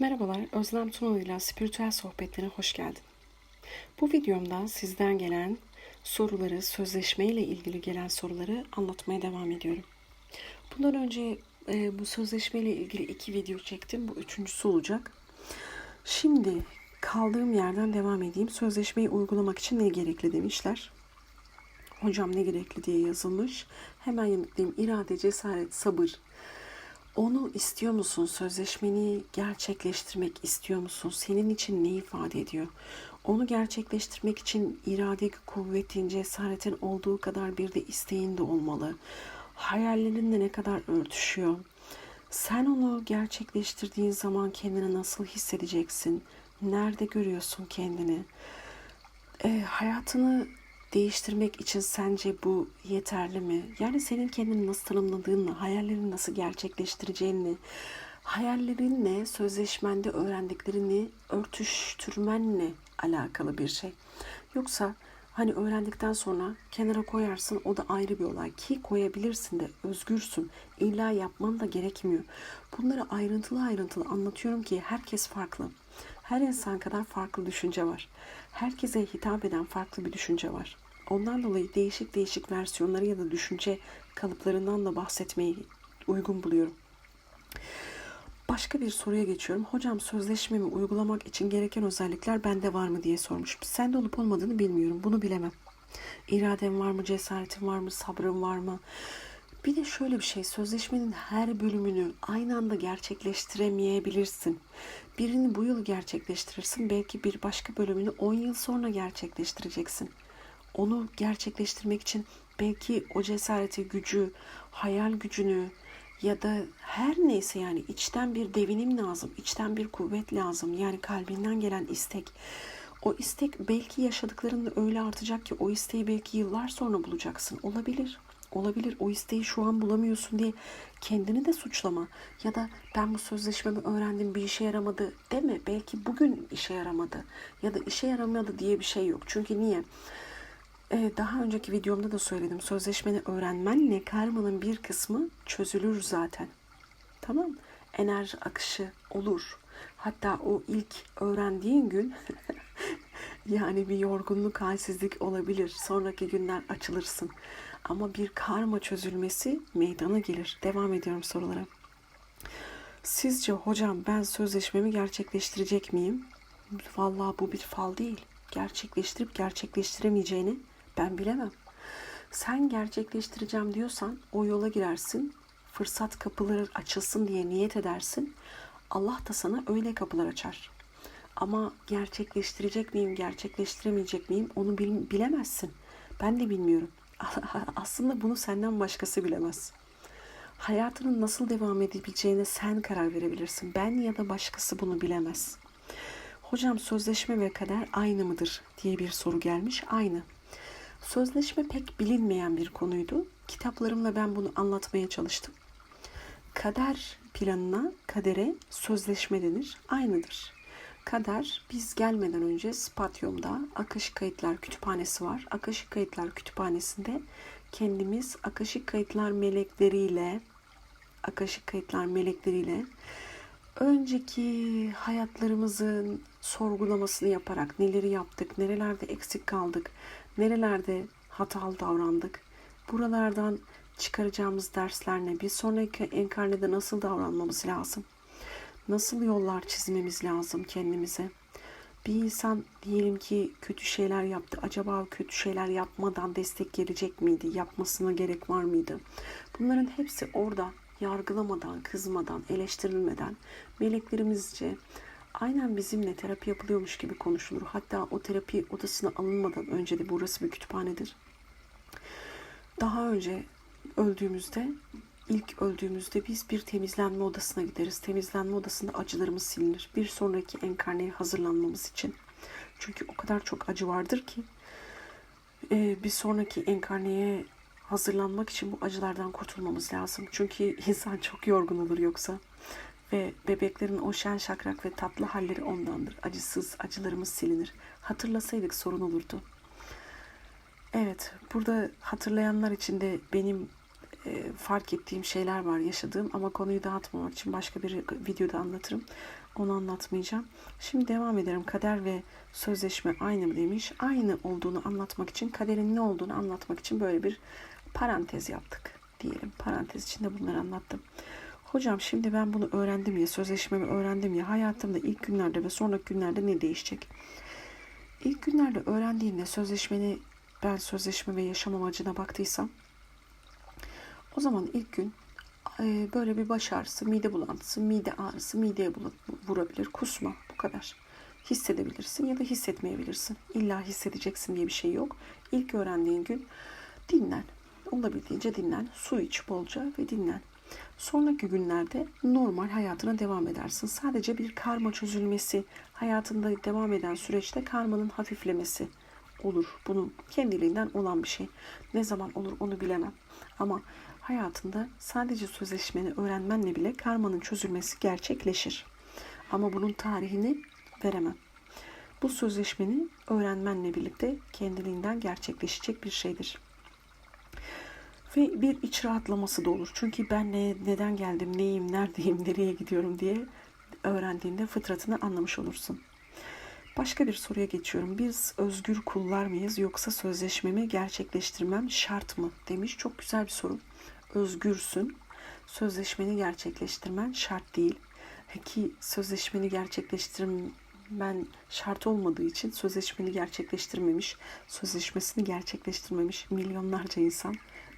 Merhabalar, Özlem Tunalı ile Spiritüel Sohbetlerine hoş geldin. Bu videomda sizden gelen soruları, sözleşme ile ilgili gelen soruları anlatmaya devam ediyorum. Bundan önce e, bu sözleşme ile ilgili iki video çektim. Bu üçüncüsü olacak. Şimdi kaldığım yerden devam edeyim. Sözleşmeyi uygulamak için ne gerekli demişler. Hocam ne gerekli diye yazılmış. Hemen yanıtlayayım. İrade, cesaret, sabır, onu istiyor musun? Sözleşmeni gerçekleştirmek istiyor musun? Senin için ne ifade ediyor? Onu gerçekleştirmek için irade, kuvvetin, cesaretin olduğu kadar bir de isteğin de olmalı. Hayallerinle ne kadar örtüşüyor? Sen onu gerçekleştirdiğin zaman kendini nasıl hissedeceksin? Nerede görüyorsun kendini? E, hayatını değiştirmek için sence bu yeterli mi? Yani senin kendini nasıl tanımladığınla, hayallerini nasıl gerçekleştireceğini, hayallerinle sözleşmende öğrendiklerini örtüştürmenle alakalı bir şey. Yoksa hani öğrendikten sonra kenara koyarsın o da ayrı bir olay ki koyabilirsin de özgürsün. İlla yapman da gerekmiyor. Bunları ayrıntılı ayrıntılı anlatıyorum ki herkes farklı. Her insan kadar farklı düşünce var. Herkese hitap eden farklı bir düşünce var. Ondan dolayı değişik değişik versiyonları ya da düşünce kalıplarından da bahsetmeyi uygun buluyorum. Başka bir soruya geçiyorum. Hocam sözleşmemi uygulamak için gereken özellikler bende var mı diye sormuş. Sende olup olmadığını bilmiyorum. Bunu bilemem. İradem var mı, cesaretim var mı, sabrım var mı? Bir de şöyle bir şey, sözleşmenin her bölümünü aynı anda gerçekleştiremeyebilirsin. Birini bu yıl gerçekleştirirsin, belki bir başka bölümünü 10 yıl sonra gerçekleştireceksin. Onu gerçekleştirmek için belki o cesareti, gücü, hayal gücünü ya da her neyse yani içten bir devinim lazım, içten bir kuvvet lazım. Yani kalbinden gelen istek. O istek belki yaşadıklarında öyle artacak ki o isteği belki yıllar sonra bulacaksın. Olabilir olabilir. O isteği şu an bulamıyorsun diye kendini de suçlama. Ya da ben bu sözleşmemi öğrendim bir işe yaramadı deme. Belki bugün işe yaramadı. Ya da işe yaramadı diye bir şey yok. Çünkü niye? Ee, daha önceki videomda da söyledim. Sözleşmeni öğrenmenle karmanın bir kısmı çözülür zaten. Tamam Enerji akışı olur. Hatta o ilk öğrendiğin gün yani bir yorgunluk, halsizlik olabilir. Sonraki günler açılırsın. Ama bir karma çözülmesi meydana gelir. Devam ediyorum sorulara. Sizce hocam ben sözleşmemi gerçekleştirecek miyim? Vallahi bu bir fal değil. Gerçekleştirip gerçekleştiremeyeceğini ben bilemem. Sen gerçekleştireceğim diyorsan o yola girersin. Fırsat kapıları açılsın diye niyet edersin. Allah da sana öyle kapılar açar. Ama gerçekleştirecek miyim, gerçekleştiremeyecek miyim onu bilemezsin. Ben de bilmiyorum. aslında bunu senden başkası bilemez. Hayatının nasıl devam edebileceğine sen karar verebilirsin. Ben ya da başkası bunu bilemez. Hocam sözleşme ve kader aynı mıdır diye bir soru gelmiş. Aynı. Sözleşme pek bilinmeyen bir konuydu. Kitaplarımla ben bunu anlatmaya çalıştım. Kader planına, kadere sözleşme denir. Aynıdır. Kader biz gelmeden önce Spatyum'da Akışık Kayıtlar Kütüphanesi var. Akışık Kayıtlar Kütüphanesi'nde kendimiz Akışık Kayıtlar melekleriyle Akışık Kayıtlar melekleriyle önceki hayatlarımızın sorgulamasını yaparak neleri yaptık, nerelerde eksik kaldık, nerelerde hatalı davrandık. Buralardan çıkaracağımız dersler ne? Bir sonraki enkarnede nasıl davranmamız lazım? Nasıl yollar çizmemiz lazım kendimize? Bir insan diyelim ki kötü şeyler yaptı. Acaba kötü şeyler yapmadan destek gelecek miydi? Yapmasına gerek var mıydı? Bunların hepsi orada yargılamadan, kızmadan, eleştirilmeden meleklerimizce aynen bizimle terapi yapılıyormuş gibi konuşulur. Hatta o terapi odasına alınmadan önce de burası bir kütüphanedir. Daha önce öldüğümüzde İlk öldüğümüzde biz bir temizlenme odasına gideriz. Temizlenme odasında acılarımız silinir. Bir sonraki enkarneye hazırlanmamız için. Çünkü o kadar çok acı vardır ki e, bir sonraki enkarneye hazırlanmak için bu acılardan kurtulmamız lazım. Çünkü insan çok yorgun olur yoksa. Ve bebeklerin o şen şakrak ve tatlı halleri ondandır. Acısız, acılarımız silinir. Hatırlasaydık sorun olurdu. Evet, burada hatırlayanlar için de benim e, fark ettiğim şeyler var yaşadığım ama konuyu dağıtmamak için başka bir videoda anlatırım. Onu anlatmayacağım. Şimdi devam ederim. Kader ve sözleşme aynı mı demiş. Aynı olduğunu anlatmak için, kaderin ne olduğunu anlatmak için böyle bir parantez yaptık diyelim. Parantez içinde bunları anlattım. Hocam şimdi ben bunu öğrendim ya, sözleşmemi öğrendim ya, hayatımda ilk günlerde ve sonraki günlerde ne değişecek? İlk günlerde öğrendiğinde sözleşmeni, ben sözleşme ve yaşam amacına baktıysam, o zaman ilk gün e, böyle bir baş ağrısı, mide bulantısı, mide ağrısı, mideye vurabilir, kusma bu kadar. Hissedebilirsin ya da hissetmeyebilirsin. İlla hissedeceksin diye bir şey yok. İlk öğrendiğin gün dinlen. Olabildiğince dinlen. Su iç bolca ve dinlen. Sonraki günlerde normal hayatına devam edersin. Sadece bir karma çözülmesi, hayatında devam eden süreçte karmanın hafiflemesi olur. Bunun kendiliğinden olan bir şey. Ne zaman olur onu bilemem. Ama hayatında sadece sözleşmeni öğrenmenle bile karmanın çözülmesi gerçekleşir. Ama bunun tarihini veremem. Bu sözleşmeni öğrenmenle birlikte kendiliğinden gerçekleşecek bir şeydir. Ve bir iç rahatlaması da olur. Çünkü ben ne, neden geldim, neyim, neredeyim, nereye gidiyorum diye öğrendiğinde fıtratını anlamış olursun. Başka bir soruya geçiyorum. Biz özgür kullar mıyız yoksa sözleşmemi gerçekleştirmem şart mı? Demiş. Çok güzel bir soru. Özgürsün. Sözleşmeni gerçekleştirmen şart değil. Ki sözleşmeni gerçekleştirmen şart olmadığı için sözleşmeni gerçekleştirmemiş, sözleşmesini gerçekleştirmemiş milyonlarca insan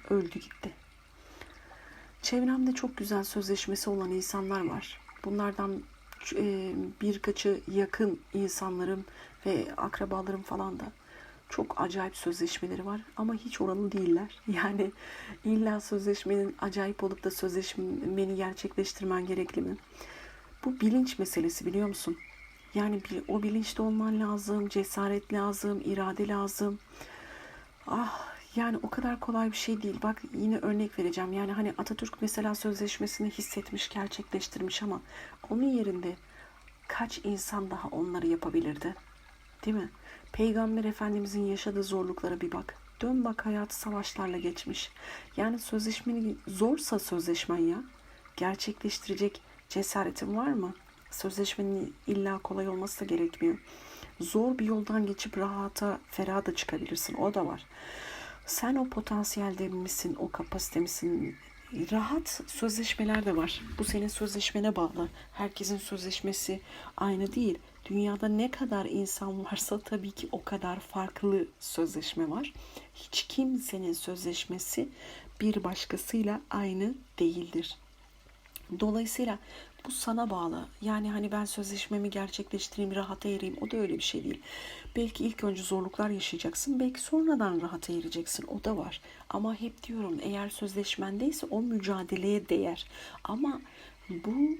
öldü gitti. Çevremde çok güzel sözleşmesi olan insanlar var. Bunlardan e, birkaçı yakın insanlarım ve akrabalarım falan da çok acayip sözleşmeleri var ama hiç oranı değiller. Yani illa sözleşmenin acayip olup da sözleşmeni gerçekleştirmen gerekli mi? Bu bilinç meselesi biliyor musun? Yani o bilinçte olman lazım, cesaret lazım, irade lazım. Ah yani o kadar kolay bir şey değil. Bak yine örnek vereceğim. Yani hani Atatürk mesela sözleşmesini hissetmiş, gerçekleştirmiş ama onun yerinde kaç insan daha onları yapabilirdi? Değil mi? Peygamber Efendimizin yaşadığı zorluklara bir bak. Dön bak hayatı savaşlarla geçmiş. Yani sözleşmeni zorsa sözleşmen ya. Gerçekleştirecek cesaretin var mı? Sözleşmenin illa kolay olması da gerekmiyor. Zor bir yoldan geçip rahata, feraha da çıkabilirsin. O da var. Sen o potansiyelde misin, o kapasite misin? Rahat sözleşmeler de var. Bu senin sözleşmene bağlı. Herkesin sözleşmesi aynı değil. Dünyada ne kadar insan varsa tabii ki o kadar farklı sözleşme var. Hiç kimsenin sözleşmesi bir başkasıyla aynı değildir. Dolayısıyla bu sana bağlı. Yani hani ben sözleşmemi gerçekleştireyim, rahata ereyim. O da öyle bir şey değil. Belki ilk önce zorluklar yaşayacaksın. Belki sonradan rahata ereceksin. O da var. Ama hep diyorum eğer sözleşmendeyse o mücadeleye değer. Ama bu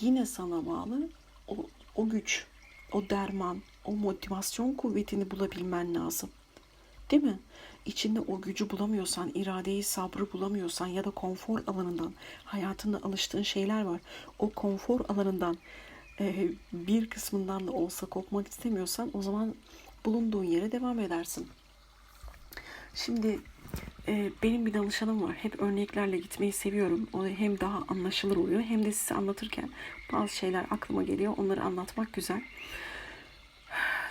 yine sana bağlı. O, o güç, o derman, o motivasyon kuvvetini bulabilmen lazım. Değil mi? İçinde o gücü bulamıyorsan, iradeyi, sabrı bulamıyorsan ya da konfor alanından, hayatında alıştığın şeyler var. O konfor alanından e, bir kısmından da olsa kopmak istemiyorsan o zaman bulunduğun yere devam edersin. Şimdi e, benim bir danışanım var. Hep örneklerle gitmeyi seviyorum. O hem daha anlaşılır oluyor hem de size anlatırken bazı şeyler aklıma geliyor. Onları anlatmak güzel.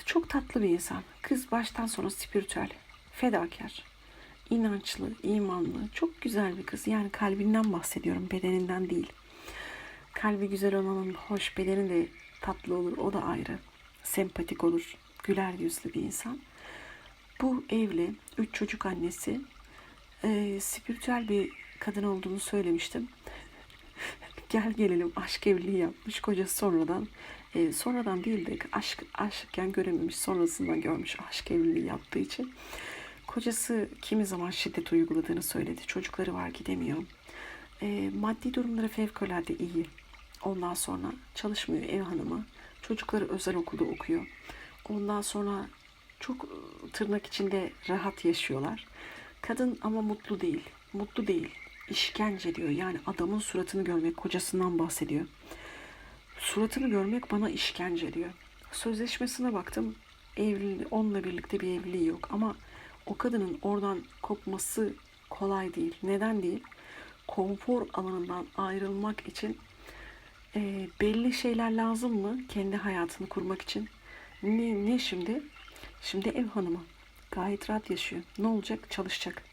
Çok tatlı bir insan. Kız baştan sona spiritüel fedakar, inançlı, imanlı, çok güzel bir kız. Yani kalbinden bahsediyorum, bedeninden değil. Kalbi güzel olanın hoş, bedeni de tatlı olur, o da ayrı. Sempatik olur, güler yüzlü bir insan. Bu evli, üç çocuk annesi, e, spiritüel bir kadın olduğunu söylemiştim. Gel gelelim aşk evliliği yapmış. Kocası sonradan e, sonradan değil de aşk aşıkken görememiş. Sonrasında görmüş aşk evliliği yaptığı için. Kocası kimi zaman şiddet uyguladığını söyledi. Çocukları var gidemiyor. E, maddi durumları fevkalade iyi. Ondan sonra çalışmıyor ev hanımı. Çocukları özel okulda okuyor. Ondan sonra çok ıı, tırnak içinde rahat yaşıyorlar. Kadın ama mutlu değil. Mutlu değil. İşkence diyor. Yani adamın suratını görmek, kocasından bahsediyor. Suratını görmek bana işkence diyor. Sözleşmesine baktım. Evli, onunla birlikte bir evliliği yok. Ama o kadının oradan kopması kolay değil. Neden değil? konfor alanından ayrılmak için e, belli şeyler lazım mı kendi hayatını kurmak için? Ne, ne şimdi? Şimdi ev hanımı. Gayet rahat yaşıyor. Ne olacak? Çalışacak.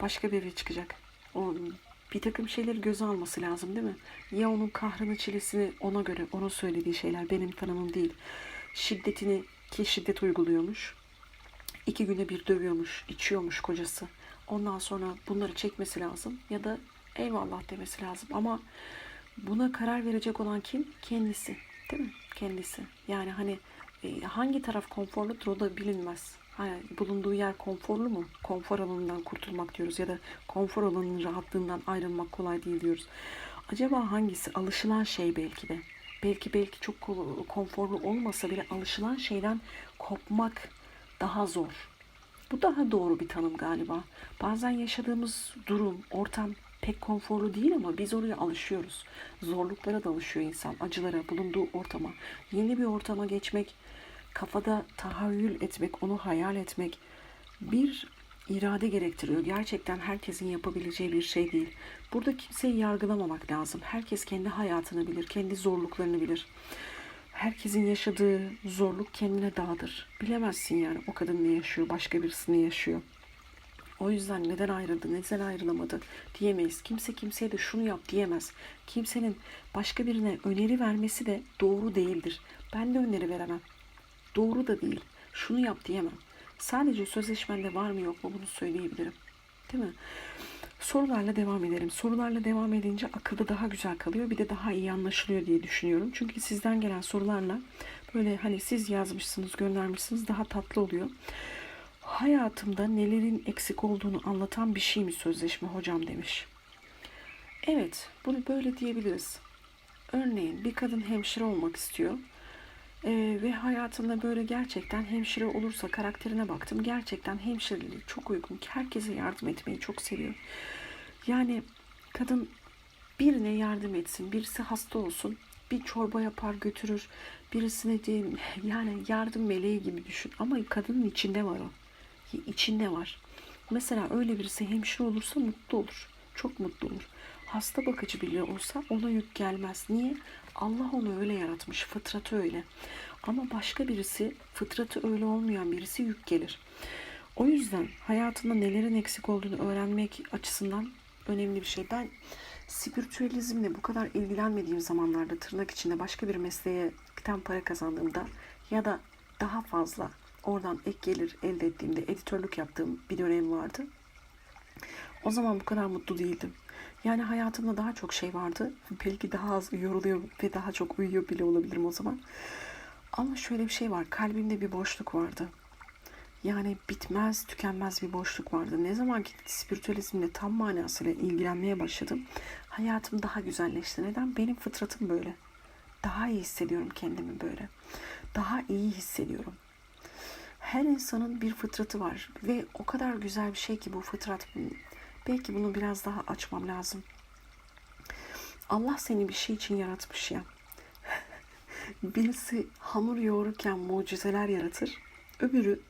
Başka bir eve çıkacak. O bir takım şeyleri göze alması lazım değil mi? Ya onun kahrını çilesini ona göre, onun söylediği şeyler benim tanımım değil. Şiddetini ki şiddet uyguluyormuş. İki güne bir dövüyormuş, içiyormuş kocası. Ondan sonra bunları çekmesi lazım ya da eyvallah demesi lazım. Ama buna karar verecek olan kim? Kendisi. Değil mi? Kendisi. Yani hani e, hangi taraf konforludur o da bilinmez. Bulunduğu yer konforlu mu? Konfor alanından kurtulmak diyoruz ya da konfor alanının rahatlığından ayrılmak kolay değil diyoruz. Acaba hangisi? Alışılan şey belki de. Belki belki çok ko- konforlu olmasa bile alışılan şeyden kopmak daha zor. Bu daha doğru bir tanım galiba. Bazen yaşadığımız durum, ortam pek konforlu değil ama biz oraya alışıyoruz. Zorluklara da alışıyor insan, acılara, bulunduğu ortama. Yeni bir ortama geçmek, kafada tahayyül etmek, onu hayal etmek bir irade gerektiriyor. Gerçekten herkesin yapabileceği bir şey değil. Burada kimseyi yargılamamak lazım. Herkes kendi hayatını bilir, kendi zorluklarını bilir. Herkesin yaşadığı zorluk kendine dağdır. Bilemezsin yani o kadın ne yaşıyor, başka birisi ne yaşıyor. O yüzden neden ayrıldı, neden ayrılamadı diyemeyiz. Kimse kimseye de şunu yap diyemez. Kimsenin başka birine öneri vermesi de doğru değildir. Ben de öneri veremem. Doğru da değil. Şunu yap diyemem. Sadece sözleşmende var mı yok mu bunu söyleyebilirim. Değil mi? Sorularla devam edelim. Sorularla devam edince akılda daha güzel kalıyor. Bir de daha iyi anlaşılıyor diye düşünüyorum. Çünkü sizden gelen sorularla böyle hani siz yazmışsınız, göndermişsiniz daha tatlı oluyor. Hayatımda nelerin eksik olduğunu anlatan bir şey mi sözleşme hocam demiş. Evet, bunu böyle diyebiliriz. Örneğin bir kadın hemşire olmak istiyor. Ee, ve hayatında böyle gerçekten hemşire olursa karakterine baktım. Gerçekten hemşireliği çok uygun. Herkese yardım etmeyi çok seviyor. Yani kadın birine yardım etsin. Birisi hasta olsun. Bir çorba yapar götürür. Birisine diyeyim yani yardım meleği gibi düşün. Ama kadının içinde var o. İçinde var. Mesela öyle birisi hemşire olursa mutlu olur. Çok mutlu olur. Hasta bakıcı bile olsa ona yük gelmez. Niye? Allah onu öyle yaratmış. Fıtratı öyle. Ama başka birisi, fıtratı öyle olmayan birisi yük gelir. O yüzden hayatında nelerin eksik olduğunu öğrenmek açısından önemli bir şey. Ben spiritüalizmle bu kadar ilgilenmediğim zamanlarda tırnak içinde başka bir mesleğten para kazandığımda ya da daha fazla oradan ek gelir elde ettiğimde editörlük yaptığım bir dönem vardı. O zaman bu kadar mutlu değildim. Yani hayatımda daha çok şey vardı. Belki daha az yoruluyor ve daha çok uyuyor bile olabilirim o zaman. Ama şöyle bir şey var. Kalbimde bir boşluk vardı. Yani bitmez, tükenmez bir boşluk vardı. Ne zaman ki spiritüalizmle tam manasıyla ilgilenmeye başladım, hayatım daha güzelleşti. Neden? Benim fıtratım böyle. Daha iyi hissediyorum kendimi böyle. Daha iyi hissediyorum. Her insanın bir fıtratı var ve o kadar güzel bir şey ki bu fıtrat. Belki bunu biraz daha açmam lazım. Allah seni bir şey için yaratmış ya. Birisi hamur yoğururken mucizeler yaratır. Öbürü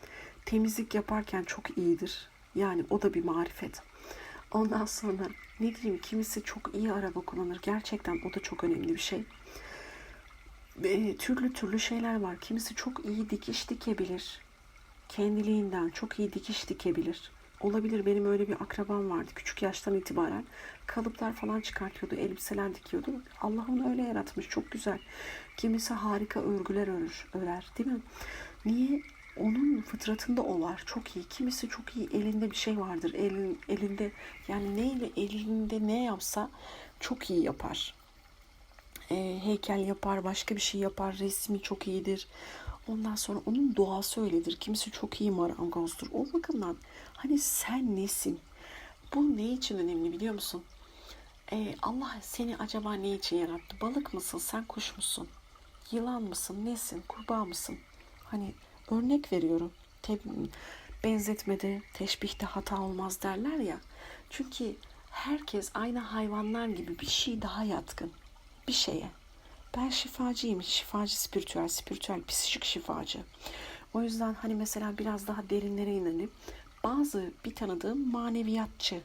temizlik yaparken çok iyidir. Yani o da bir marifet. Ondan sonra ne diyeyim kimisi çok iyi araba kullanır. Gerçekten o da çok önemli bir şey. E, türlü türlü şeyler var. Kimisi çok iyi dikiş dikebilir. Kendiliğinden çok iyi dikiş dikebilir. Olabilir benim öyle bir akrabam vardı küçük yaştan itibaren. Kalıplar falan çıkartıyordu, elbiseler dikiyordu. Allah onu öyle yaratmış, çok güzel. Kimisi harika örgüler örür, örer değil mi? Niye? Onun fıtratında o var. Çok iyi. Kimisi çok iyi. Elinde bir şey vardır. Elin, elinde yani neyle elinde ne yapsa çok iyi yapar. E, heykel yapar, başka bir şey yapar. Resmi çok iyidir. Ondan sonra onun doğası öyledir. Kimisi çok iyi marangozdur. O bakımdan hani sen nesin? Bu ne için önemli biliyor musun? Ee, Allah seni acaba ne için yarattı? Balık mısın? Sen kuş musun? Yılan mısın? Nesin? Kurbağa mısın? Hani örnek veriyorum. Te benzetmede, teşbihte hata olmaz derler ya. Çünkü herkes aynı hayvanlar gibi bir şey daha yatkın. Bir şeye. Ben şifacıyım. Şifacı spiritüel, spiritüel, psikik şifacı. O yüzden hani mesela biraz daha derinlere inelim. Bazı bir tanıdığım maneviyatçı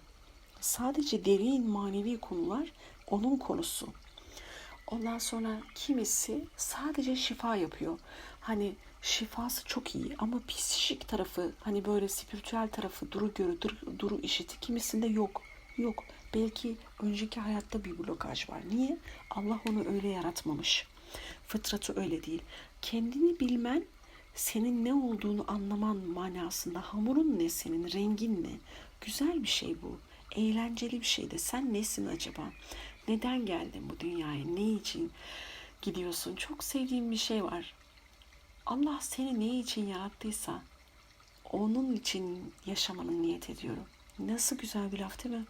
Sadece derin manevi konular onun konusu. Ondan sonra kimisi sadece şifa yapıyor. Hani şifası çok iyi ama psikik tarafı hani böyle spiritüel tarafı duru görü duru, duru işiti kimisinde yok. Yok. Belki önceki hayatta bir blokaj var. Niye? Allah onu öyle yaratmamış. Fıtratı öyle değil. Kendini bilmen senin ne olduğunu anlaman manasında. Hamurun ne senin, rengin ne? Güzel bir şey bu. Eğlenceli bir şey de. Sen nesin acaba? Neden geldin bu dünyaya? Ne için gidiyorsun? Çok sevdiğim bir şey var. Allah seni ne için yarattıysa onun için yaşamanı niyet ediyorum. Nasıl güzel bir laf değil mi?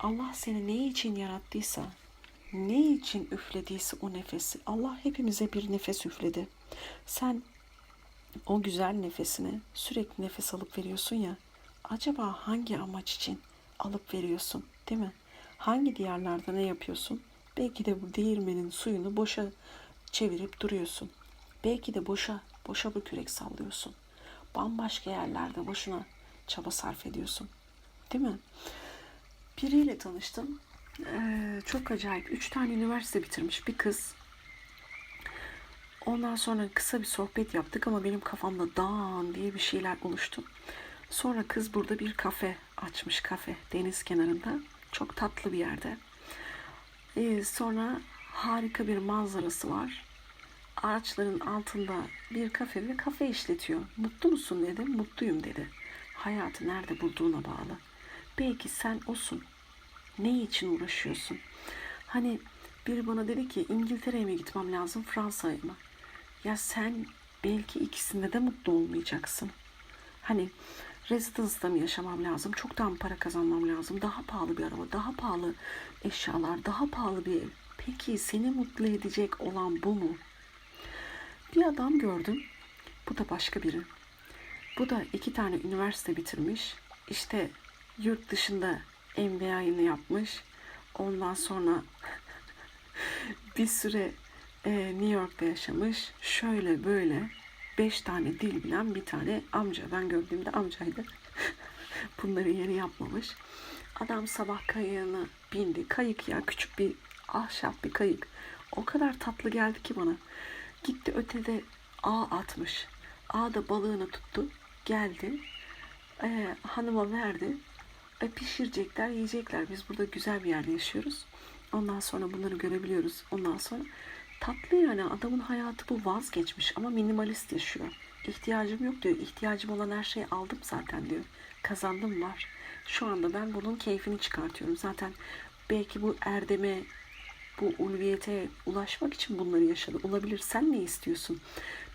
Allah seni ne için yarattıysa, ne için üflediyse o nefesi, Allah hepimize bir nefes üfledi. Sen o güzel nefesini sürekli nefes alıp veriyorsun ya, acaba hangi amaç için alıp veriyorsun, değil mi? Hangi diyarlarda ne yapıyorsun? Belki de bu değirmenin suyunu boşa çevirip duruyorsun. Belki de boşa, boşa bir kürek sallıyorsun. Bambaşka yerlerde boşuna çaba sarf ediyorsun. Değil mi? Biriyle tanıştım. Ee, çok acayip. Üç tane üniversite bitirmiş bir kız. Ondan sonra kısa bir sohbet yaptık ama benim kafamda dağın diye bir şeyler oluştu. Sonra kız burada bir kafe açmış kafe deniz kenarında. Çok tatlı bir yerde. Ee, sonra harika bir manzarası var. Ağaçların altında bir kafe ve kafe işletiyor. Mutlu musun dedim. Mutluyum dedi. Hayatı nerede bulduğuna bağlı. Belki sen osun. Ne için uğraşıyorsun? Hani biri bana dedi ki İngiltere'ye mi gitmem lazım Fransa'ya mı? Ya sen belki ikisinde de mutlu olmayacaksın. Hani residence'da mı yaşamam lazım? Çoktan para kazanmam lazım. Daha pahalı bir araba, daha pahalı eşyalar, daha pahalı bir ev. Peki seni mutlu edecek olan bu mu? Bir adam gördüm. Bu da başka biri. Bu da iki tane üniversite bitirmiş. İşte yurt dışında MBA'ını yapmış. Ondan sonra bir süre e, New York'ta yaşamış. Şöyle böyle beş tane dil bilen bir tane amca. Ben gördüğümde amcaydı. Bunları yeni yapmamış. Adam sabah kayığına bindi. Kayık ya küçük bir ahşap bir kayık. O kadar tatlı geldi ki bana. Gitti ötede ağ atmış. Ağ da balığını tuttu. Geldi. E, hanıma verdi. E, pişirecekler, yiyecekler. Biz burada güzel bir yerde yaşıyoruz. Ondan sonra bunları görebiliyoruz. Ondan sonra tatlı yani adamın hayatı bu vazgeçmiş ama minimalist yaşıyor. İhtiyacım yok diyor. İhtiyacım olan her şeyi aldım zaten diyor. Kazandım var. Şu anda ben bunun keyfini çıkartıyorum. Zaten belki bu erdeme, bu ulviyete ulaşmak için bunları yaşadı. Olabilir. Sen ne istiyorsun?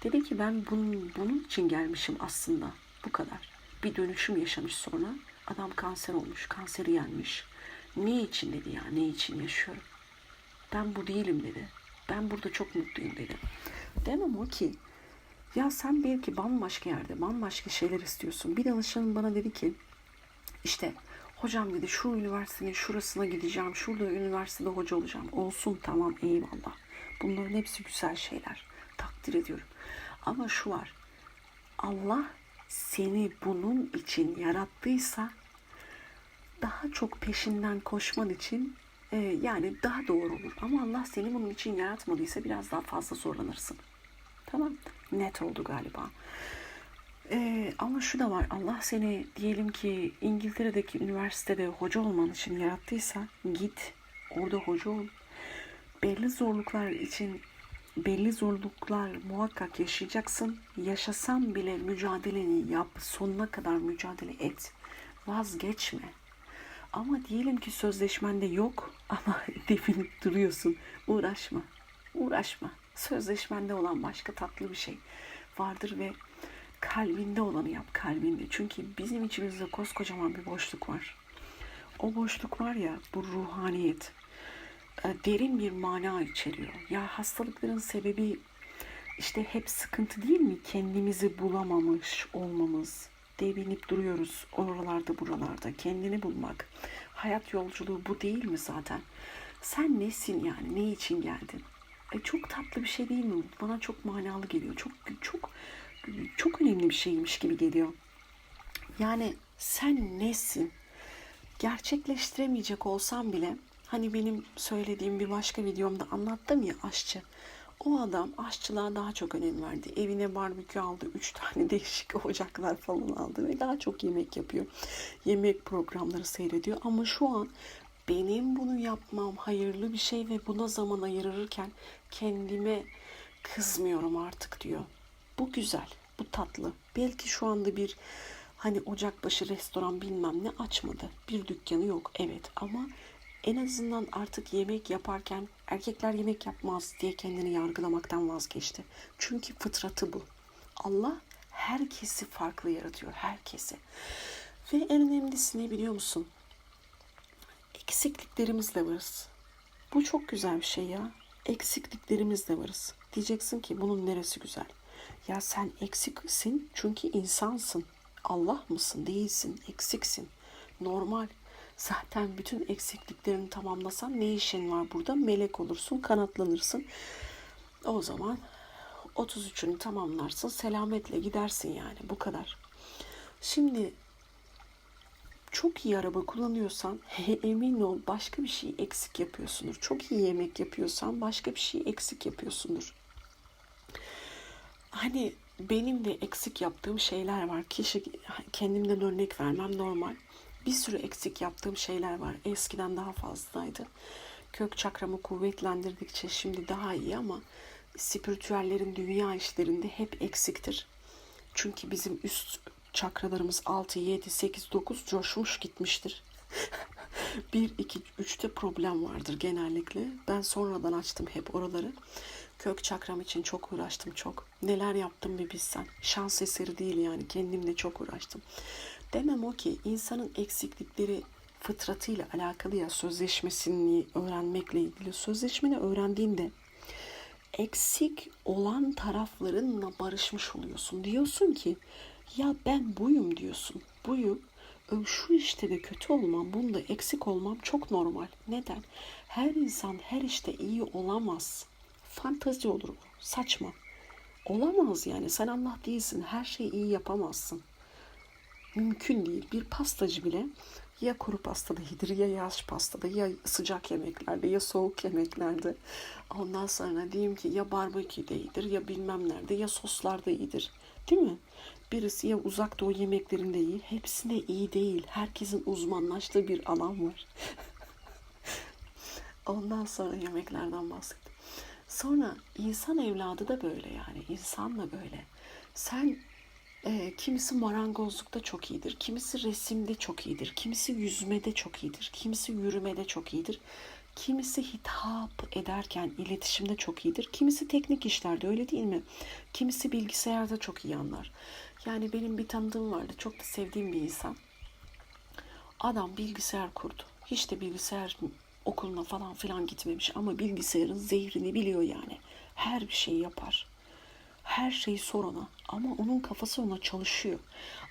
Dedi ki ben bunun, bunun için gelmişim aslında. Bu kadar. Bir dönüşüm yaşamış sonra. Adam kanser olmuş. Kanseri yenmiş. Ne için dedi ya? Ne için yaşıyorum? Ben bu değilim dedi. Ben burada çok mutluyum dedi. Demem o ki ya sen belki bambaşka yerde bambaşka şeyler istiyorsun. Bir danışanım bana dedi ki işte hocam dedi şu üniversitenin şurasına gideceğim. Şurada üniversitede hoca olacağım. Olsun tamam eyvallah. Bunların hepsi güzel şeyler. Takdir ediyorum. Ama şu var. Allah seni bunun için yarattıysa daha çok peşinden koşman için e, yani daha doğru olur. Ama Allah seni bunun için yaratmadıysa biraz daha fazla zorlanırsın. Tamam. Net oldu galiba. E, ama şu da var. Allah seni diyelim ki İngiltere'deki üniversitede hoca olman için yarattıysa git orada hoca ol. Belli zorluklar için belli zorluklar muhakkak yaşayacaksın. Yaşasan bile mücadeleni yap. Sonuna kadar mücadele et. Vazgeçme. Ama diyelim ki sözleşmende yok ama definip duruyorsun. Uğraşma. Uğraşma. Sözleşmende olan başka tatlı bir şey vardır ve kalbinde olanı yap kalbinde. Çünkü bizim içimizde koskocaman bir boşluk var. O boşluk var ya bu ruhaniyet derin bir mana içeriyor. Ya hastalıkların sebebi işte hep sıkıntı değil mi? Kendimizi bulamamış olmamız, devinip duruyoruz oralarda buralarda. Kendini bulmak. Hayat yolculuğu bu değil mi zaten? Sen nesin yani? Ne için geldin? E çok tatlı bir şey değil mi? Bana çok manalı geliyor. Çok çok çok önemli bir şeymiş gibi geliyor. Yani sen nesin? gerçekleştiremeyecek olsam bile hani benim söylediğim bir başka videomda anlattım ya aşçı. O adam aşçılığa daha çok önem verdi. Evine barbekü aldı. Üç tane değişik ocaklar falan aldı ve daha çok yemek yapıyor. Yemek programları seyrediyor. Ama şu an benim bunu yapmam hayırlı bir şey ve buna zaman ayırırken kendime kızmıyorum artık diyor. Bu güzel, bu tatlı. Belki şu anda bir hani ocakbaşı restoran bilmem ne açmadı. Bir dükkanı yok evet ama en azından artık yemek yaparken erkekler yemek yapmaz diye kendini yargılamaktan vazgeçti. Çünkü fıtratı bu. Allah herkesi farklı yaratıyor, herkesi. Ve en önemlisi ne biliyor musun? Eksikliklerimizle varız. Bu çok güzel bir şey ya. Eksikliklerimizle varız. Diyeceksin ki bunun neresi güzel? Ya sen eksiksin çünkü insansın. Allah mısın? Değilsin. Eksiksin. Normal. Zaten bütün eksikliklerini tamamlasan ne işin var burada? Melek olursun, kanatlanırsın. O zaman 33'ünü tamamlarsın, selametle gidersin yani. Bu kadar. Şimdi çok iyi araba kullanıyorsan emin ol başka bir şey eksik yapıyorsundur. Çok iyi yemek yapıyorsan başka bir şey eksik yapıyorsundur. Hani benim de eksik yaptığım şeyler var. Kişi kendimden örnek vermem normal. Bir sürü eksik yaptığım şeyler var. Eskiden daha fazlaydı. Kök çakramı kuvvetlendirdikçe şimdi daha iyi ama spiritüellerin dünya işlerinde hep eksiktir. Çünkü bizim üst çakralarımız 6, 7, 8, 9 coşmuş gitmiştir. 1, 2, 3'te problem vardır genellikle. Ben sonradan açtım hep oraları. Kök çakram için çok uğraştım çok. Neler yaptım bir bilsen. Şans eseri değil yani kendimle çok uğraştım. Demem o ki insanın eksiklikleri fıtratıyla alakalı ya sözleşmesini öğrenmekle ilgili. Sözleşmeni öğrendiğinde eksik olan taraflarınla barışmış oluyorsun. Diyorsun ki ya ben buyum diyorsun. Buyum. Şu işte de kötü olmam, bunda eksik olmam çok normal. Neden? Her insan her işte iyi olamaz. Fantazi olur bu. Saçma. Olamaz yani. Sen Allah değilsin. Her şeyi iyi yapamazsın. Mümkün değil. Bir pastacı bile ya kuru pastada iyidir ya yağış pastada ya sıcak yemeklerde ya soğuk yemeklerde. Ondan sonra diyeyim ki ya barbeküde iyidir ya bilmem nerede ya soslarda iyidir. Değil mi? Birisi ya uzak doğu yemeklerinde iyi. Hepsinde iyi değil. Herkesin uzmanlaştığı bir alan var. Ondan sonra yemeklerden bahsettim. Sonra insan evladı da böyle yani. İnsan da böyle. Sen e, kimisi marangozlukta çok iyidir. Kimisi resimde çok iyidir. Kimisi yüzmede çok iyidir. Kimisi yürümede çok iyidir. Kimisi hitap ederken iletişimde çok iyidir. Kimisi teknik işlerde öyle değil mi? Kimisi bilgisayarda çok iyi anlar. Yani benim bir tanıdığım vardı. Çok da sevdiğim bir insan. Adam bilgisayar kurdu. Hiç de bilgisayar okuluna falan filan gitmemiş ama bilgisayarın zehrini biliyor yani. Her bir şeyi yapar. Her şeyi sor ona ama onun kafası ona çalışıyor.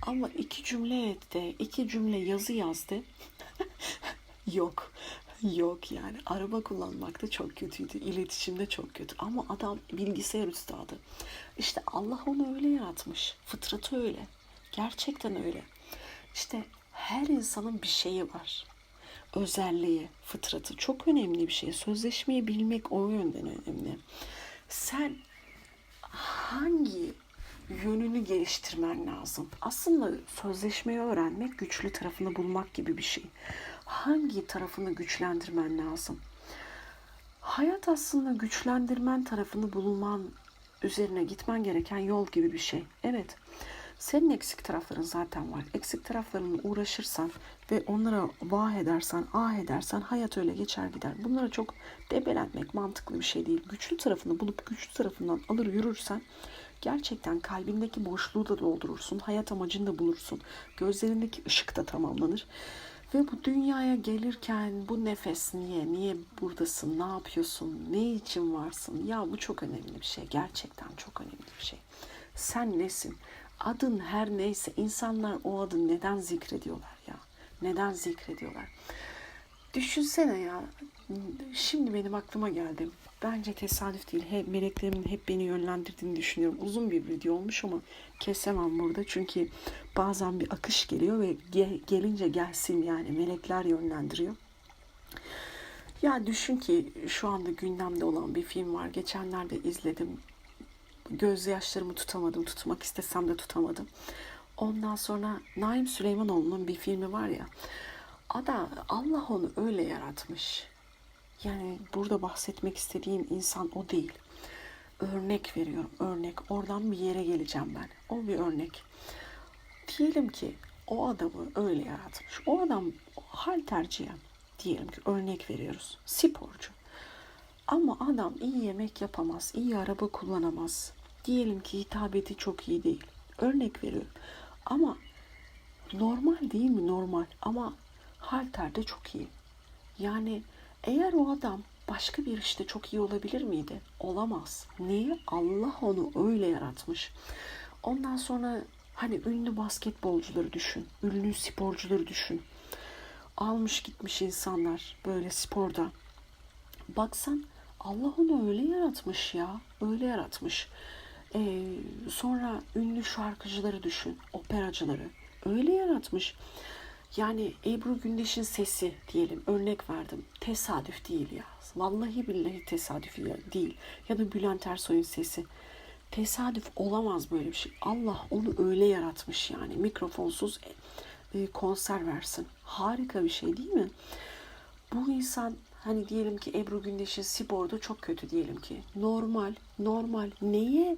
Ama iki cümle etti, iki cümle yazı yazdı. Yok. Yok yani. Araba kullanmakta çok kötüydü. iletişimde çok kötü. Ama adam bilgisayar üstadı. İşte Allah onu öyle yaratmış. Fıtratı öyle. Gerçekten öyle. İşte her insanın bir şeyi var. Özelliği, fıtratı çok önemli bir şey. Sözleşmeyi bilmek o yönden önemli. Sen hangi yönünü geliştirmen lazım? Aslında sözleşmeyi öğrenmek güçlü tarafını bulmak gibi bir şey hangi tarafını güçlendirmen lazım? Hayat aslında güçlendirmen tarafını bulman üzerine gitmen gereken yol gibi bir şey. Evet. Senin eksik tarafların zaten var. Eksik taraflarını uğraşırsan ve onlara vah edersen, ah edersen hayat öyle geçer gider. Bunlara çok debelenmek mantıklı bir şey değil. Güçlü tarafını bulup güçlü tarafından alır yürürsen gerçekten kalbindeki boşluğu da doldurursun. Hayat amacını da bulursun. Gözlerindeki ışık da tamamlanır. Ve bu dünyaya gelirken bu nefes niye, niye buradasın, ne yapıyorsun, ne için varsın? Ya bu çok önemli bir şey, gerçekten çok önemli bir şey. Sen nesin? Adın her neyse insanlar o adı neden zikrediyorlar ya? Neden zikrediyorlar? Düşünsene ya şimdi benim aklıma geldi. Bence tesadüf değil. Hep meleklerimin hep beni yönlendirdiğini düşünüyorum. Uzun bir video olmuş ama kesemem burada. Çünkü bazen bir akış geliyor ve ge- gelince gelsin yani melekler yönlendiriyor. Ya düşün ki şu anda gündemde olan bir film var. Geçenlerde izledim. Gözyaşlarımı tutamadım. Tutmak istesem de tutamadım. Ondan sonra Naim Süleymanoğlu'nun bir filmi var ya. Ada Allah onu öyle yaratmış. Yani burada bahsetmek istediğim insan o değil. Örnek veriyorum, örnek. Oradan bir yere geleceğim ben. O bir örnek. Diyelim ki o adamı öyle yaratmış. O adam hal tercihen diyelim ki örnek veriyoruz. Sporcu. Ama adam iyi yemek yapamaz, iyi araba kullanamaz. Diyelim ki hitabeti çok iyi değil. Örnek veriyorum. Ama normal değil mi? Normal. Ama halterde çok iyi. Yani eğer o adam başka bir işte çok iyi olabilir miydi? Olamaz. Niye? Allah onu öyle yaratmış. Ondan sonra hani ünlü basketbolcuları düşün. Ünlü sporcuları düşün. Almış gitmiş insanlar böyle sporda. Baksan Allah onu öyle yaratmış ya. Öyle yaratmış. Ee, sonra ünlü şarkıcıları düşün. Operacıları. Öyle yaratmış. Yani Ebru Gündeş'in sesi diyelim örnek verdim. Tesadüf değil ya. Vallahi billahi tesadüf değil. Ya da Bülent Ersoy'un sesi. Tesadüf olamaz böyle bir şey. Allah onu öyle yaratmış yani. Mikrofonsuz e, konser versin. Harika bir şey değil mi? Bu insan hani diyelim ki Ebru Gündeş'in sporda çok kötü diyelim ki. Normal, normal. Neye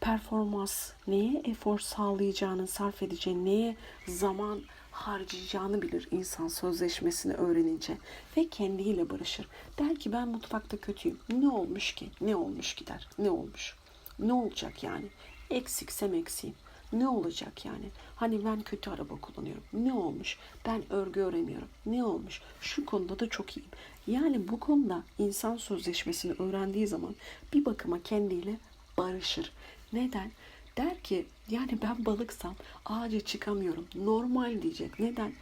performans, neye efor sağlayacağını, sarf edeceğini, neye zaman harcayacağını bilir insan sözleşmesini öğrenince ve kendiyle barışır. Der ki ben mutfakta kötüyüm. Ne olmuş ki? Ne olmuş ki der. Ne olmuş? Ne olacak yani? Eksiksem eksiğim. Ne olacak yani? Hani ben kötü araba kullanıyorum. Ne olmuş? Ben örgü öğreniyorum. Ne olmuş? Şu konuda da çok iyiyim. Yani bu konuda insan sözleşmesini öğrendiği zaman bir bakıma kendiyle barışır. Neden? Der ki yani ben balıksam ağaca çıkamıyorum. Normal diyecek. Neden?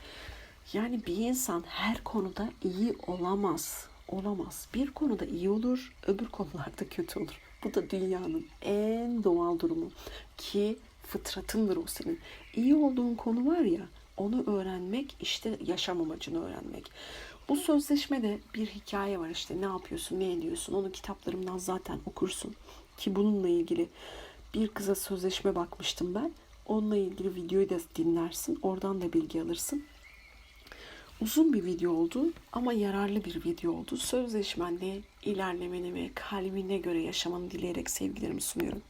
Yani bir insan her konuda iyi olamaz. Olamaz. Bir konuda iyi olur, öbür konularda kötü olur. Bu da dünyanın en doğal durumu. Ki fıtratındır o senin. İyi olduğun konu var ya, onu öğrenmek işte yaşam amacını öğrenmek. Bu sözleşmede bir hikaye var işte ne yapıyorsun, ne ediyorsun. Onu kitaplarımdan zaten okursun. Ki bununla ilgili bir kıza sözleşme bakmıştım ben. Onunla ilgili videoyu da dinlersin. Oradan da bilgi alırsın. Uzun bir video oldu ama yararlı bir video oldu. Sözleşmenle ilerlemeni ve kalbine göre yaşamanı dileyerek sevgilerimi sunuyorum.